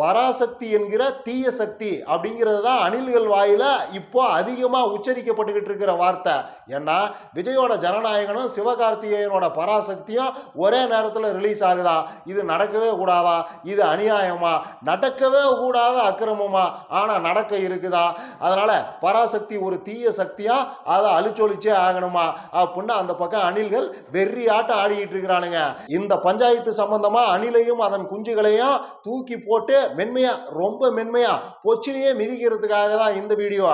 பராசக்தி என்கிற தீய சக்தி அப்படிங்கிறது தான் அணில்கள் வாயில இப்போ அதிகமாக உச்சரிக்கப்பட்டுக்கிட்டு இருக்கிற வார்த்தை. ஏன்னா விஜயோட ஜனநாயகனும் சிவகார்த்திகேயனோட பராசக்தியும் ஒரே நேரத்தில் ரிலீஸ் ஆகுதா? இது நடக்கவே கூடாதா? இது அநியாயமா? நடக்கவே கூடாத அக்கிரமமா? ஆனால் நடக்க இருக்குதா? அதனால பராசக்தி ஒரு தீய சக்தியா அதை அழிச்சொலிச்சே ஆகணுமா? அப்படின்னு அந்த பக்கம் அணில்கள் வெறி ஆட்டம் ஆடிக்கிட்டு இருக்கிறானுங்க. இந்த பஞ்சாயத்து சம்பந்தமா அணிலையும் அதன் குஞ்சுகளையும் தூக்கி போட்டு மென்மையா ரொம்ப மென்மையா பொச்சிலேயே மிதிக்கிறதுக்காக தான் இந்த வீடியோ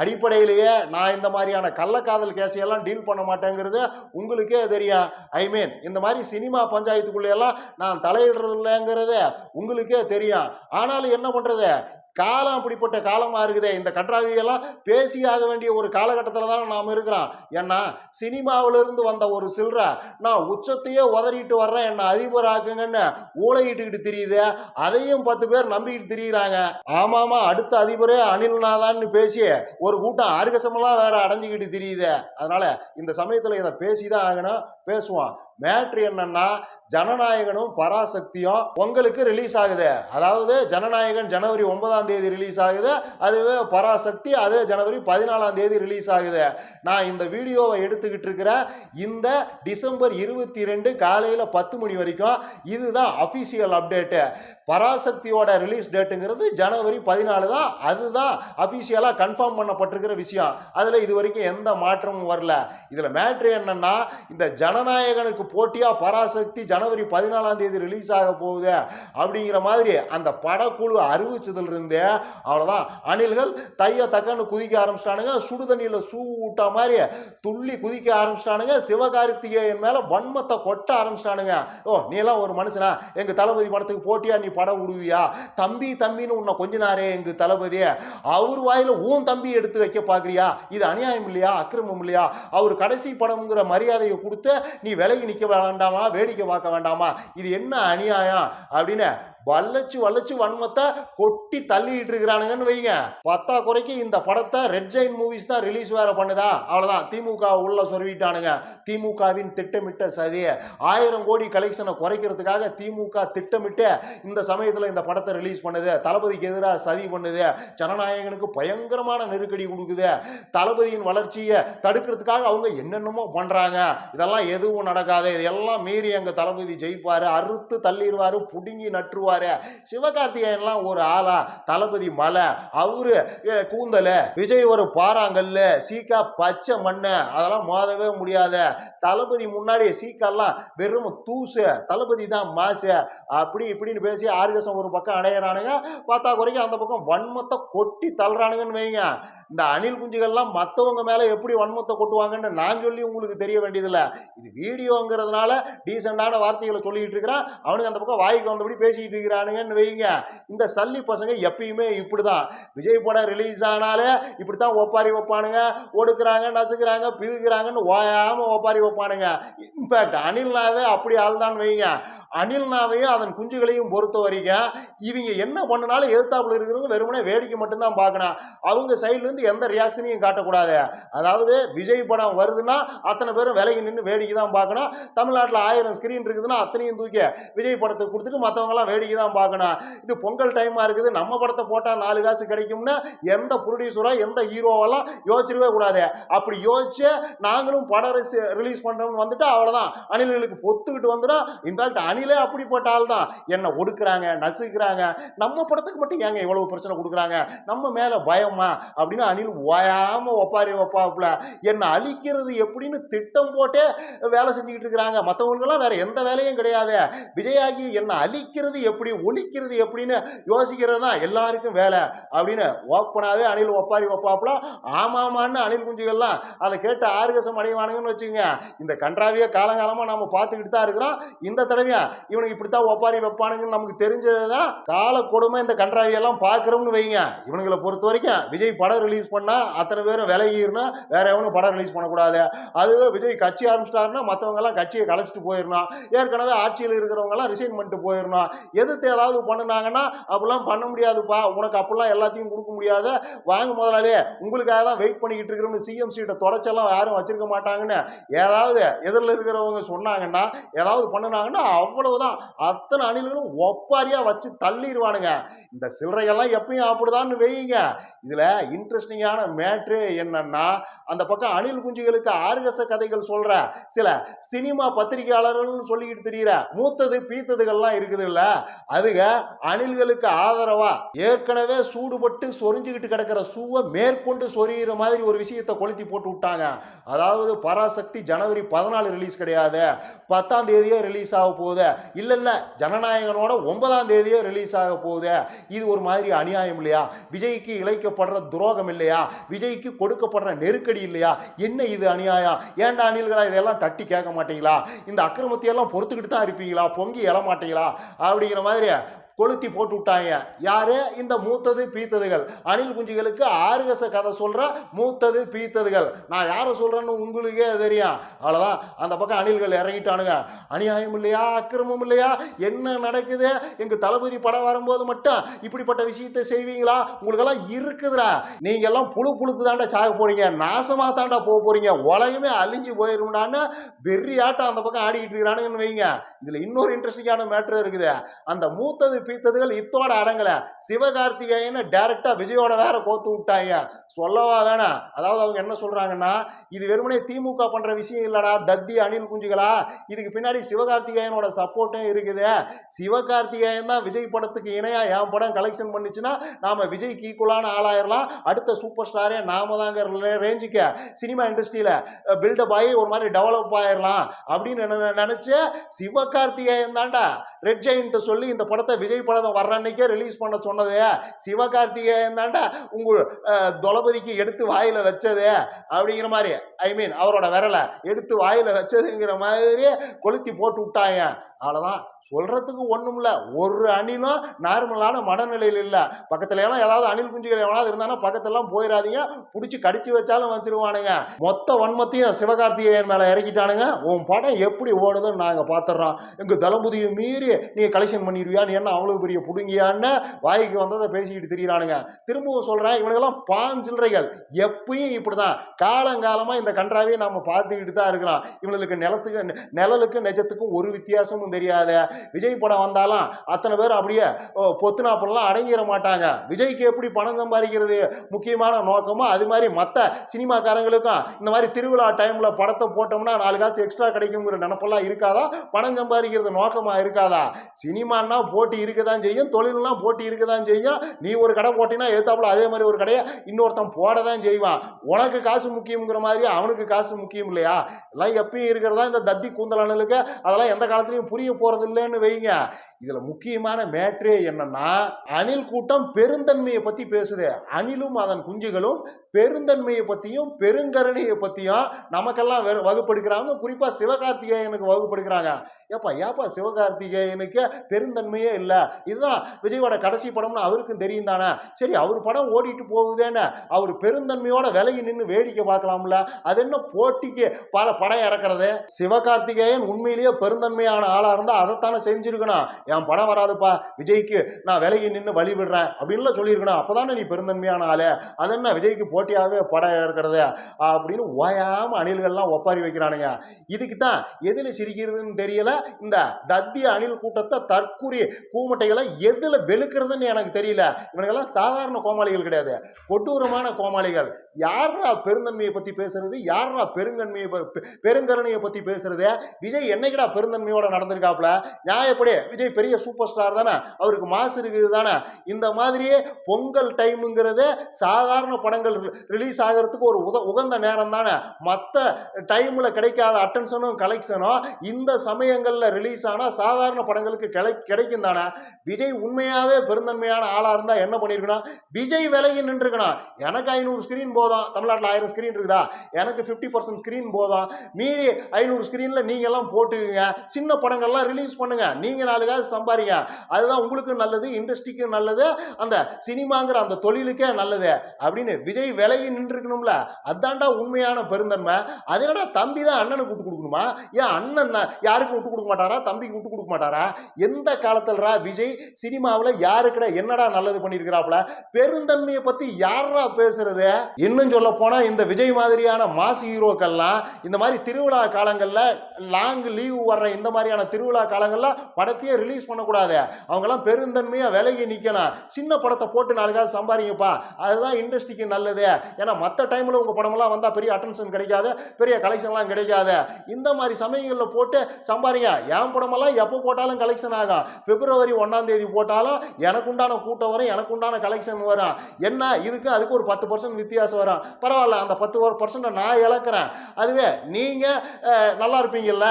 அடிப்படையிலேயே நான் இந்த மாதிரியான கள்ளக்காதல் கேஸையெல்லாம் டீல் பண்ண மாட்டேங்கிறது உங்களுக்கே தெரியும் ஐ மீன் இந்த மாதிரி சினிமா பஞ்சாயத்துக்குள்ளேயெல்லாம் நான் தலையிடுறது இல்லைங்கிறது உங்களுக்கே தெரியும் ஆனாலும் என்ன பண்ணுறது காலம் அப்படிப்பட்ட காலமாக இருக்குதே இந்த கற்றாவியெல்லாம் பேசியாக வேண்டிய ஒரு காலகட்டத்தில் தானே நாம் இருக்கிறோம். ஏன்னா சினிமாவிலிருந்து வந்த ஒரு சில்லற நான் உச்சத்தையே உதறிட்டு வர்றேன். என்னை அதிபர் ஆக்குங்கன்னு ஊழையிட்டுக்கிட்டு தெரியுது. அதையும் பத்து பேர் நம்பிக்கிட்டு தெரியுறாங்க. ஆமாமா அடுத்த அதிபரே அனில்நாதான்னு பேசி ஒரு கூட்டம் ஆர்கசமெல்லாம் வேற அடைஞ்சிக்கிட்டு தெரியுது. அதனால இந்த சமயத்தில் இதை பேசி தான் ஆகணும். பேசுவோம் மேட்ரு என்னன்னா ஜனநாயகனும் பராசக்தியும் பொங்கலுக்கு ரிலீஸ் ஆகுது. அதாவது ஜனநாயகன் ஜனவரி ஒன்பதாம் தேதி ரிலீஸ் ஆகுது. அதுவே பராசக்தி அதே ஜனவரி பதினாலாம் தேதி ரிலீஸ் ஆகுது. நான் இந்த வீடியோவை எடுத்துக்கிட்டு இருக்கிற இந்த டிசம்பர் இருபத்தி ரெண்டு காலையில் பத்து மணி வரைக்கும் இதுதான் அஃபிஷியல் அப்டேட்டு பராசக்தியோட ரிலீஸ் டேட்டுங்கிறது ஜனவரி பதினாலு தான். அதுதான் அஃபிஷியலாக கன்ஃபார்ம் பண்ணப்பட்டிருக்கிற விஷயம். அதில் இது வரைக்கும் எந்த மாற்றமும் வரல. இதில் மேட்ரு என்னென்னா இந்த ஜனநாயகனுக்கு போட்டியாக பராசக்தி ஜனவரி பதினாலாம் தேதி ரிலீஸ் ஆக போகுது அப்படிங்கிற மாதிரி அந்த படக்குழு அறிவிச்சதுலேருந்தே அவ்வளோதான் அணில்கள் தைய தக்கன்னு குதிக்க ஆரம்பிச்சிட்டானுங்க. சுடுதண்ணியில் சூ விட்டா மாதிரி துள்ளி குதிக்க ஆரம்பிச்சிட்டானுங்க. சிவகார்த்திகேயன் மேலே வன்மத்தை கொட்ட ஆரம்பிச்சிட்டானுங்க. ஓ நீ எல்லாம் ஒரு மனுஷனா? எங்கள் தளபதி படத்துக்கு போட்டியாக நீ படம் விடுவியா தம்பி தம்பின்னு உன்னை கொஞ்ச நாரே எங்கள் தளபதி அவர் வாயில் உன் தம்பி எடுத்து வைக்க பார்க்குறியா? இது அநியாயம் இல்லையா? அக்கிரமம் இல்லையா? அவர் கடைசி படம்ங்கிற மரியாதையை கொடுத்து நீ விலகி நிற்க வேண்டாமா? வேடிக்கை பார்க்க வேண்டாமா? இது என்ன அநியாயம்? அப்படின்னு வளைச்சு வளைச்சு வன்மத்தை கொட்டி தள்ளிட்டு இருக்கிறானுங்கன்னு வைங்க. பத்தா குறைக்கு இந்த படத்தை ரெட் ஜெயின் மூவிஸ் தான் ரிலீஸ் வேற பண்ணுதா? அவ்வளோதான் திமுக உள்ள சொருவிட்டானுங்க திமுகவின் திட்டமிட்ட சதி ஆயிரம் கோடி கலெக்ஷனை குறைக்கிறதுக்காக திமுக திட்டமிட்டு இந்த சமயத்தில் இந்த படத்தை ரிலீஸ் பண்ணுது. தளபதிக்கு எதிராக சதி பண்ணுது. ஜனநாயகனுக்கு பயங்கரமான நெருக்கடி கொடுக்குது. தளபதியின் வளர்ச்சியை தடுக்கிறதுக்காக அவங்க என்னென்னமோ பண்ணுறாங்க இதெல்லாம் எதுவும் நடக்காது. இதெல்லாம் மீறி எங்கள் தளபதி ஜெயிப்பார். அறுத்து தள்ளிடுவார் புடுங்கி நட்டுருவார் சிவகார்த்திகேயன்லாம் ஒரு ஆளா தளபதி மலை அவரு கூந்தலை விஜய் ஒரு பாறாங்கல்லு சீக்கா பச்சை மண்ணு அதெல்லாம் மோதவே முடியாத. தளபதி முன்னாடி சீக்காலாம் வெறும் தூசு தளபதி தான் மாசு அப்படி இப்படின்னு பேசி ஆர்கசம் ஒரு பக்கம் அடையிறானுங்க. பார்த்தா குறைக்க அந்த பக்கம் வன்மத்தை கொட்டி தள்ளுறானுங்கன்னு வைங்க. இந்த அணில் குஞ்சுகள்லாம் மற்றவங்க மேலே எப்படி வன்மத்தை கொட்டுவாங்கன்னு நான் சொல்லி உங்களுக்கு தெரிய வேண்டியதில்லை. இது வீடியோங்கிறதுனால டீசெண்டான வார்த்தைகளை சொல்லிட்டு இருக்கிறான். அவனுக்கு அந்த பக்கம் வாய்க்கு வந்தபடி பேசிக்கிட்டு இருக்கிறானுங்கன்னு வைங்க இந்த சல்லி பசங்க எப்பயுமே இப்படி தான் விஜய் படம் ரிலீஸ் ஆனாலே இப்படி தான் ஒப்பாரி வைப்பானுங்க. ஒடுக்குறாங்க நசுக்கிறாங்க பிரிக்கிறாங்கன்னு ஓயாமல் ஒப்பாரி வைப்பானுங்க. இன்ஃபேக்ட் அனில்னாவே அப்படி ஆள் தான் வைங்க அனில்னாவையும் அதன் குஞ்சுகளையும் பொறுத்த வரைக்கும் இவங்க என்ன பண்ணினாலும் எதிர்த்தாப்புல இருக்கிறவங்க வெறுமனே வேடிக்கை மட்டும்தான் பார்க்கணும். அவங்க சைட்லேருந்து எந்த ரியாக்ஷனையும் காட்டக்கூடாது. அதாவது விஜய் படம் வருதுன்னா அத்தனை பேரும் விலகி நின்று வேடிக்கை தான் பார்க்கணும். தமிழ்நாட்டில் ஆயிரம் ஸ்க்ரீன் இருக்குதுன்னா அத்தனையும் தூக்கி விஜய் படத்துக்கு கொடுத்துட்டு மற்றவங்கலாம் வேடிக்கை தான் பார்க்கணும். இது பொங்கல் டைமாக இருக்குது. நம்ம படத்தை போட்டால் நாலு காசு கிடைக்கும்னு எந்த ப்ரொடியூசரோ எந்த ஹீரோவெல்லாம் யோசிச்சிடவே கூடாது. அப்படி யோசிச்சு நாங்களும் படம் ரிலீஸ் பண்ணுறோம்னு வந்துட்டு அவ்வளோதான் அணில்களுக்கு பொத்துக்கிட்டு வந்துடும். இன்ஃபேக்ட் அணிலே அப்படிப்பட்ட ஆள் தான். என்னை ஒடுக்குறாங்க நசுக்கிறாங்க. நம்ம படத்துக்கு மட்டும் ஏங்க இவ்வளவு பிரச்சனை கொடுக்குறாங்க? நம்ம மேலே பயமா? அப்படின்னு அணில் ஓயாம ஒப்பாரி ஒப்பாப்புல. என்னை அழிக்கிறது எப்படின்னு திட்டம் போட்டே வேலை செஞ்சுக்கிட்டு இருக்கிறாங்க. மற்றவங்களுக்கெல்லாம் வேற எந்த வேலையும் கிடையாது. விஜயாகி என்னை அழிக்கிறது எப்படி ஒழிக்கிறது எப்படின்னு யோசிக்கிறது தான் எல்லாருக்கும் வேலை அப்படின்னு ஓப்பனாகவே அணில் ஒப்பாரி ஒப்பாப்புல. ஆமாமான்னு அணில் குஞ்சுகள்லாம் அதை கேட்டு ஆர்கசம் அடைவானுங்கன்னு வச்சுங்க இந்த கன்றாவிய காலங்காலமாக நம்ம பார்த்துக்கிட்டு தான் இருக்கிறோம். இந்த தடவையும் இவனுக்கு இப்படித்தான் ஒப்பாரி வைப்பானுங்கன்னு நமக்கு தெரிஞ்சது தான் கால கொடுமை இந்த கன்றாவியெல்லாம் பார்க்குறோம்னு வைங்க. இவனுங்களை பொறுத்த வரைக்கும் விஜய் படம் ரிலீஸ் ரிலீஸ் பண்ணால் அத்தனை பேரும் விலகிருனா வேற எவனும் படம் ரிலீஸ் பண்ணக்கூடாது. அதுவே விஜய் கட்சி ஆரம்பிச்சிட்டாருன்னா மற்றவங்கலாம் கட்சியை கலைச்சிட்டு போயிடணும் ஏற்கனவே ஆட்சியில் இருக்கிறவங்கெல்லாம் ரிசைன் பண்ணிட்டு போயிடணும் எதிர்த்து ஏதாவது பண்ணுனாங்கன்னா அப்படிலாம் பண்ண முடியாதுப்பா. உனக்கு அப்படிலாம் எல்லாத்தையும் கொடுக்க முடியாது. வாங்க முதலாளி உங்களுக்காக தான் வெயிட் பண்ணிக்கிட்டு இருக்கிறோம்னு சிஎம் சீட்டை தொடச்செல்லாம் யாரும் வச்சிருக்க மாட்டாங்கன்னு. ஏதாவது எதிரில் இருக்கிறவங்க சொன்னாங்கன்னா ஏதாவது பண்ணுனாங்கன்னா அவ்வளவுதான். அத்தனை அணில்களும் ஒப்பாரியாக வச்சு தள்ளிடுவானுங்க இந்த சில்லறையெல்லாம் எப்பயும் அப்படிதான்னு வையுங்க. இன்ட்ரெஸ்ட் இன்ட்ரெஸ்டிங்கான மேட்ரு என்னன்னா அந்த பக்கம் அணில் குஞ்சுகளுக்கு ஆர்கச கதைகள் சொல்ற சில சினிமா பத்திரிகையாளர்கள்னு சொல்லிக்கிட்டு தெரியுற மூத்தது பீத்ததுகள்லாம் இருக்குது இல்ல அதுக அணில்களுக்கு ஆதரவா ஏற்கனவே சூடுபட்டு சொரிஞ்சுக்கிட்டு கிடக்கிற சூவை மேற்கொண்டு சொரியிற மாதிரி ஒரு விஷயத்தை கொளுத்தி போட்டு விட்டாங்க. அதாவது பராசக்தி ஜனவரி பதினாலு ரிலீஸ் கிடையாது. பத்தாம் தேதியே ரிலீஸ் ஆக போகுது. இல்லை இல்லை ஜனநாயகனோட ஒன்பதாம் தேதியே ரிலீஸ் ஆக போகுது. இது ஒரு மாதிரி அநியாயம் இல்லையா? விஜய்க்கு இழைக்கப்படுற துரோகம் இல்லையா? விஜய்க்கு கொடுக்கப்படுற நெருக்கடி இல்லையா? என்ன இது அநியாயம்? ஏன்டா அணில்களா இதெல்லாம் தட்டி கேட்க மாட்டீங்களா? இந்த அக்கிரமத்தையெல்லாம் பொறுத்துக்கிட்டு தான் இருப்பீங்களா? பொங்கி எழ மாட்டீங்களா? அப்படிங்கிற மாதிரி கொளுத்தி போட்டு விட்டாங்க யாரு? இந்த மூத்தது பீத்ததுகள். அணில் குஞ்சுகளுக்கு ஆறுகச கதை சொல்ற மூத்தது பீத்ததுகள். நான் யாரை சொல்றேன்னு உங்களுக்கே தெரியும். அவ்வளோதான் அந்த பக்கம் அணில்கள் இறங்கிட்டானுங்க. அநியாயம் இல்லையா? அக்கிரமம் இல்லையா? என்ன நடக்குது? எங்க தளபதி படம் வரும்போது மட்டும் இப்படிப்பட்ட விஷயத்தை செய்வீங்களா? உங்களுக்கெல்லாம் இருக்குதுடா. நீங்க எல்லாம் புழு புழுத்து தாண்டா சாக போறீங்க. நாசமா தாண்டா போக போறீங்க. உலகமே அழிஞ்சு போயிரும்டான்னு வெறி ஆட்டம் அந்த பக்கம் ஆடிக்கிட்டு இருக்கிறானுங்கன்னு வைங்க. இதுல இன்னொரு இன்ட்ரெஸ்டிங்கான மேட்ரு இருக்குது. அந்த மூத்தது பீத்ததுகள் இத்தோட அடங்கல. சிவகார்த்திகேயனை டைரக்டா விஜயோட வேற கோத்து விட்டாங்க சொல்லவா வேணாம் அதாவது அவங்க என்ன சொல்றாங்கன்னா இது வெறுமனே திமுக பண்ற விஷயம் இல்லடா தத்தி அணில் குஞ்சுகளா? இதுக்கு பின்னாடி சிவகார்த்திகேயனோட சப்போர்ட்டும் இருக்குது. சிவகார்த்திகேயன் தான் விஜய் படத்துக்கு இணையா என் படம் கலெக்ஷன் பண்ணுச்சுன்னா நாம விஜய்க்கு ஈக்குவலான ஆளாயிரலாம். அடுத்த சூப்பர் ஸ்டாரே நாம தாங்கிற ரேஞ்சுக்கு சினிமா இண்டஸ்ட்ரியில பில்டப் ஆகி ஒரு மாதிரி டெவலப் ஆயிரலாம் அப்படின்னு நினைச்சு சிவகார்த்திகேயன் தாண்டா ரெட் ஜெயின்ட்டு சொல்லி இந்த படத்தை விஜய் படம் வர்ற அன்னைக்கே ரிலீஸ் பண்ண சொன்னது. சிவகார்த்திகேயன் தாண்டா உங்கள் தளபதிக்கு எடுத்து வாயில வச்சது. அப்படிங்கிற மாதிரி ஐ மீன் அவரோட விரலை எடுத்து வாயில வச்சதுங்கிற மாதிரி கொளுத்தி போட்டு விட்டாங்க அவ்வளோதான் சொல்றதுக்கு ஒன்றும் இல்லை ஒரு அணிலும் நார்மலான மனநிலையில் இல்லை. பக்கத்துல எல்லாம் ஏதாவது அணில் குஞ்சுகள் எவனாவது இருந்தானா பக்கத்துலாம் போயிடாதீங்க பிடிச்சி கடிச்சு வச்சாலும் வச்சிருவானுங்க. மொத்த வன்மத்தையும் சிவகார்த்திகேயன் மேலே இறக்கிட்டானுங்க. உன் படம் எப்படி ஓடுதுன்னு நாங்கள் பார்த்துட்றோம் எங்கள் தளபதியை மீறி நீங்கள் கலெக்ஷன் பண்ணிடுவியான்னு என்ன அவ்வளோ பெரிய புடுங்கியான்னு வாய்க்கு வந்ததை பேசிக்கிட்டு திரியிறானுங்க. திரும்பவும் சொல்கிறேன் இவனுக்கெல்லாம் பாஞ்சில்றைகள் எப்பயும் இப்படி தான் காலங்காலமாக இந்த கன்றாவே நம்ம பார்த்துக்கிட்டு தான் இருக்கிறோம் இவனுக்கு நிலத்துக்கு நிழலுக்கும் நிஜத்துக்கும் ஒரு வித்தியாசமும் தெரியாது. விஜய் படம் வந்தாலும் அத்தனை பேர் அப்படியே ஓ, பொத்துனாப்பெல்லாம் அடங்கிட மாட்டாங்க. விஜய்க்கு எப்படி பணம் சம்பாதிக்கிறது முக்கியமான நோக்கமோ அது மாதிரி மற்ற சினிமாக்காரங்களுக்கும் இந்த மாதிரி திருவிழா டைமில் படத்தை போட்டோம்னா நாலு காசு எக்ஸ்ட்ரா கிடைக்குங்கிற நினப்பெல்லாம் இருக்காதா? பணம் சம்பாதிக்கிறது நோக்கமாக இருக்காதா? சினிமான்னா போட்டி இருக்க தான் செய்யும் தொழில்னா போட்டி இருக்க தான் செய்யும். நீ ஒரு கடை போட்டினா ஏத்தாப்புல அதே மாதிரி ஒரு கடையை இன்னொருத்தன் போட தான் செய்வான். உனக்கு காசு முக்கியங்கிற மாதிரி அவனுக்கு காசு முக்கியம் இல்லையா? எல்லாம் எப்பயும் இருக்கிறதா இந்த தத்தி கூந்தலானலுக்கு அதெல்லாம் எந்த காலத்துலையும் புரிய போகிறது இல்லைன்னு வைங்க. இதில் முக்கியமான மேட்ரே என்னன்னா அணில் கூட்டம் பெருந்தன்மையை பற்றி பேசுது. அணிலும் அதன் குஞ்சுகளும் பெருந்தன்மையை பற்றியும் பெருங்கருணையை பற்றியும் நமக்கெல்லாம் வெ வகுப்படுக்கிறாங்க. குறிப்பாக சிவகார்த்திகேயனுக்கு வகுப்படுக்கிறாங்க. ஏப்பா ஏப்பா சிவகார்த்திகேயனுக்கு பெருந்தன்மையே இல்லை? இதுதான் விஜயோட கடைசி படம்னு அவருக்கும் தெரியும் தானே? சரி அவர் படம் ஓடிட்டு போகுதேன்னு அவர் பெருந்தன்மையோட விலகி நின்று வேடிக்கை பார்க்கலாம்ல? அது என்ன போட்டிக்கு பல படம் இறக்குறது? சிவகார்த்திகேயன் உண்மையிலேயே பெருந்தன்மையான ஆளாக இருந்தால் அதைத்தானே செஞ்சுருக்கணும். என் படம் வராதுப்பா. விஜய்க்கு நான் விலகி நின்று வழி விடுறேன். அப்படின்லாம் சொல்லியிருக்கணும். அப்போதானே நீ பெருந்தன்மையான ஆளு. அது என்ன விஜய்க்கு போட்டியாகவே படம் இருக்கிறது அப்படின்னு ஓயாமல் அணில்கள்லாம் ஒப்பாரி வைக்கிறானுங்க. இதுக்கு தான் எதில் சிரிக்கிறதுன்னு தெரியல. இந்த தத்திய அணில் கூட்டத்தை தற்கூரி கூமட்டைகளை எதில் வெளுக்கிறதுன்னு எனக்கு தெரியல. இவனுங்கெல்லாம் சாதாரண கோமாளிகள் கிடையாது. கொடூரமான கோமாளிகள். யாரா பெருந்தன்மையை பற்றி பேசுறது? யாரா பெருங்கன்மையை ப- பெருங்கருணையை பற்றி பேசுறது? விஜய் என்னைக்குடா பெருந்தன்மையோட நடந்திருக்காப்புல? எப்படி? விஜய் பெரிய சூப்பர் ஸ்டார் தானே? அவருக்கு மாசு இருக்குது தானே? இந்த மாதிரியே பொங்கல் டைமுங்கிறது சாதாரண படங்கள் ரிலீஸ் ஆகிறதுக்கு ஒரு உத உகந்த நேரம் தானே. மற்ற டைமில் கிடைக்காத அட்டென்ஷனும் கலெக்ஷனும் இந்த சமயங்களில் ரிலீஸ் ஆனால் சாதாரண படங்களுக்கு கிடை கிடைக்கும் தானே. விஜய் உண்மையாகவே பெருந்தன்மையான ஆளாக இருந்தால் என்ன பண்ணியிருக்கணும் விஜய் விலகி நின்றுக்கணும். எனக்கு ஐநூறு ஸ்க்ரீன் போதும். தமிழ்நாட்டில் ஆயிரம் ஸ்க்ரீன் இருக்குதா? எனக்கு ஃபிஃப்டி பர்சன்ட் ஸ்க்ரீன் போதும். மீதி ஐநூறு ஸ்க்ரீனில் நீங்கள்லாம் போட்டுக்குங்க. சின்ன படங்கள்லாம் ரிலீஸ் பண்ணுங்க. நீங்கள் நாளுக்காவது சம்பாதிங்க அதுதான் உங்களுக்கும் நல்லது இண்டஸ்ட்ரிக்கும் நல்லது. அந்த சினிமாங்கிற அந்த தொழிலுக்கே நல்லது. அப்படின்னு விஜய் விலகி நின்றுருக்கணும்ல? அதான்டா உண்மையான பெருந்தன்மை. அது என்னடா தம்பி தான் அண்ணனுக்கு விட்டு கொடுக்கணுமா? ஏன் அண்ணன் தான் யாருக்கும் விட்டு கொடுக்க மாட்டாரா? தம்பிக்கு விட்டு கொடுக்க மாட்டாரா? எந்த காலத்துலடா விஜய் சினிமாவில் யாருக்கிட என்னடா நல்லது பண்ணியிருக்கிறாப்புல பெருந்தன்மையை பற்றி யாரா பேசுறது? இன்னும் சொல்ல போனால் இந்த விஜய் மாதிரியான மாசு ஹீரோக்கள்லாம் இந்த மாதிரி திருவிழா காலங்களில் லாங் லீவ் வர்ற இந்த மாதிரியான திருவிழா காலங்களில் படத்தையே ரிலீஸ் பண்ணக்கூடாது. அவங்கெல்லாம் பெருந்தன்மையாக விலகி நிற்கணும் சின்ன படத்தை போட்டு நாளைக்காவது சம்பாதிங்கப்பா அதுதான் இண்டஸ்ட்ரிக்கு நல்லது. ஏன்னா மற்ற டைம்ல உங்க படமெல்லாம் வந்தா பெரிய அட்டென்ஷன் கிடைக்காது பெரிய கலெக்ஷன்லாம் கிடைக்காது. இந்த மாதிரி சமயங்களில் போட்டு சம்பாதிங்க என் படமெல்லாம் எப்போ போட்டாலும் கலெக்ஷன் ஆகும் பிப்ரவரி ஒன்றாம் தேதி போட்டாலும் எனக்கு உண்டான கூட்டம் வரும் எனக்கு உண்டான கலெக்ஷன் வரும். என்ன? இதுக்கு அதுக்கு ஒரு பத்து பர்சன்ட் வித்தியாசம் வரும். பரவாயில்ல அந்த பத்து பர்சன்ட்டை நான் இழக்கிறேன். அதுவே நீங்கள் நல்லா இருப்பீங்கல்ல.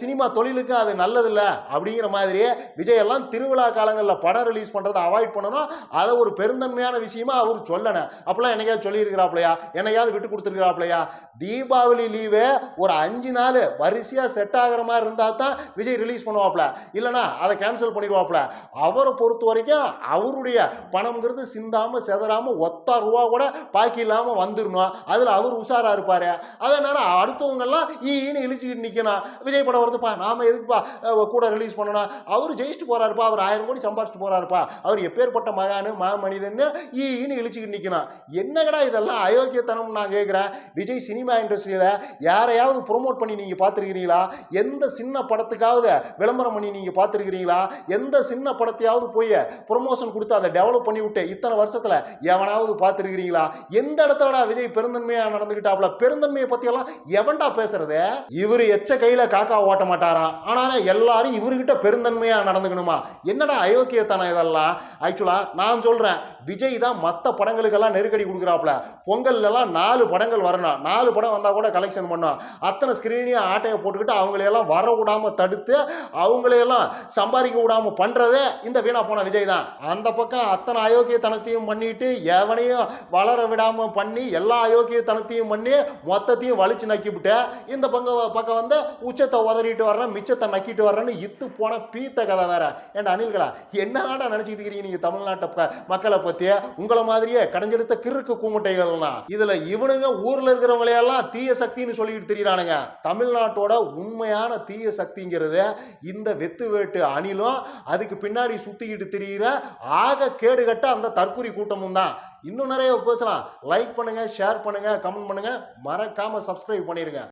சினிமா தொழிலுக்கு அது நல்லதில்ல. அப்படிங்கிற மாதிரி விஜய் எல்லாம் திருவிழா காலங்களில் படம் ரிலீஸ் பண்ணுறதை அவாய்ட் பண்ணணும். அதை ஒரு பெருந்தன்மையான விஷயமா அவர் சொல்லணும். அப்பெல்லாம் சொல்லி சொல்லியிருக்கிறாப்லையா என்னையாவது விட்டு கொடுத்துருக்கிறாப்லையா? தீபாவளி லீவு ஒரு அஞ்சு நாள் வரிசையாக செட் ஆகிற மாதிரி இருந்தால் தான் விஜய் ரிலீஸ் பண்ணுவாப்ல. இல்லைனா அதை கேன்சல் பண்ணிடுவாப்ல. அவரை பொறுத்த வரைக்கும் அவருடைய பணம்ங்கிறது சிந்தாமல் செதறாமல் ஒத்த ரூபா கூட பாக்கி இல்லாமல் வந்துடணும். அதில் அவர் உஷாராக இருப்பார். அதே நேரம் அடுத்தவங்கெல்லாம் ஈன்னு இழிச்சிக்கிட்டு நிற்கணும் விஜய் படம் வருதுப்பா நாம எதுக்குப்பா கூட ரிலீஸ் பண்ணணும்? அவர் ஜெயிச்சுட்டு போறாருப்பா அவர் ஆயிரம் கோடி சம்பாரிச்சிட்டு போறாருப்பா. அவர் எப்பேற்பட்ட மகானு மா மனிதன்னு ஈன்னு இழிச்சிக்கிட்டு நிற்கணும் என்னங்கடா இதெல்லாம் அயோக்கியத்தனம் நான் கேட்குறேன் விஜய் சினிமா இண்டஸ்ட்ரியில் யாரையாவது ப்ரொமோட் பண்ணி நீங்கள் பார்த்துருக்கிறீங்களா? எந்த சின்ன படத்துக்காவது விளம்பரம் பண்ணி நீங்கள் பார்த்துருக்கிறீங்களா? எந்த சின்ன படத்தையாவது போய் ப்ரொமோஷன் கொடுத்து அதை டெவலப் பண்ணி விட்டு இத்தனை வருஷத்தில் எவனாவது பார்த்துருக்கிறீங்களா? எந்த இடத்துலடா விஜய் பெருந்தன்மையாக நடந்துக்கிட்டாப்புல பெருந்தன்மையை பற்றியெல்லாம் எவன்டா பேசுறது? இவர் எச்ச கையில் காக்கா ஓட்ட மாட்டாராம் ஆனால் எல்லாரும் இவர்கிட்ட பெருந்தன்மையாக நடந்துக்கணுமா? என்னடா அயோக்கியத்தனம் இதெல்லாம்? ஆக்சுவலாக நான் சொல்கிறேன் விஜய் தான் மற்ற படங்களுக்கெல்லாம் நெருக்கடி கொடுக்குறாப்ல. பொங்கல்லாம் நாலு படங்கள் வரணும். நாலு படம் வந்தால் கூட கலெக்ஷன் பண்ணோம். அத்தனை ஸ்க்ரீனையும் ஆட்டையை போட்டுக்கிட்டு அவங்களையெல்லாம் வர விடாமல் தடுத்து அவங்களையெல்லாம் சம்பாதிக்க விடாமல் பண்ணுறதே இந்த வீணா போன விஜய் தான். அந்த பக்கம் அத்தனை அயோக்கியத்தனத்தையும் பண்ணிட்டு எவனையும் வளர விடாமல் பண்ணி எல்லா அயோக்கியத்தனத்தையும் பண்ணி மொத்தத்தையும் வலிச்சு நக்கிவிட்டு இந்த பக்கம் பக்கம் வந்து உச்சத்தை உதறிட்டு வர்றேன் மிச்சத்தை நக்கிட்டு வர்றேன்னு இத்து போன பீத்த கதை வேற. ஏன்டா அனில்களா என்னதான்டா நினச்சிக்கிட்டு இருக்கிறீங்க நீங்கள் தமிழ்நாட்டை ப- மக்களை பற்றி உங்களை மாதிரியே கடைஞ்செடுத்த கிறுக்கு கூமுட்டைகள்னா இதில் இவனுங்க ஊரில் இருக்கிறவங்களையெல்லாம் தீய சக்தின்னு சொல்லிட்டு தெரியுறானுங்க. தமிழ்நாட்டோட உண்மையான தீய சக்திங்கிறது இந்த வெத்து வேட்டு அணிலும் அதுக்கு பின்னாடி சுத்திக்கிட்டு தெரிகிற ஆக கேடுகட்ட அந்த தற்கொலை கூட்டமும் தான். இன்னும் நிறைய பேசலாம். லைக் பண்ணுங்க ஷேர் பண்ணுங்க கமெண்ட் பண்ணுங்க. மறக்காம சப்ஸ்கிரைப் பண்ணிருங்க.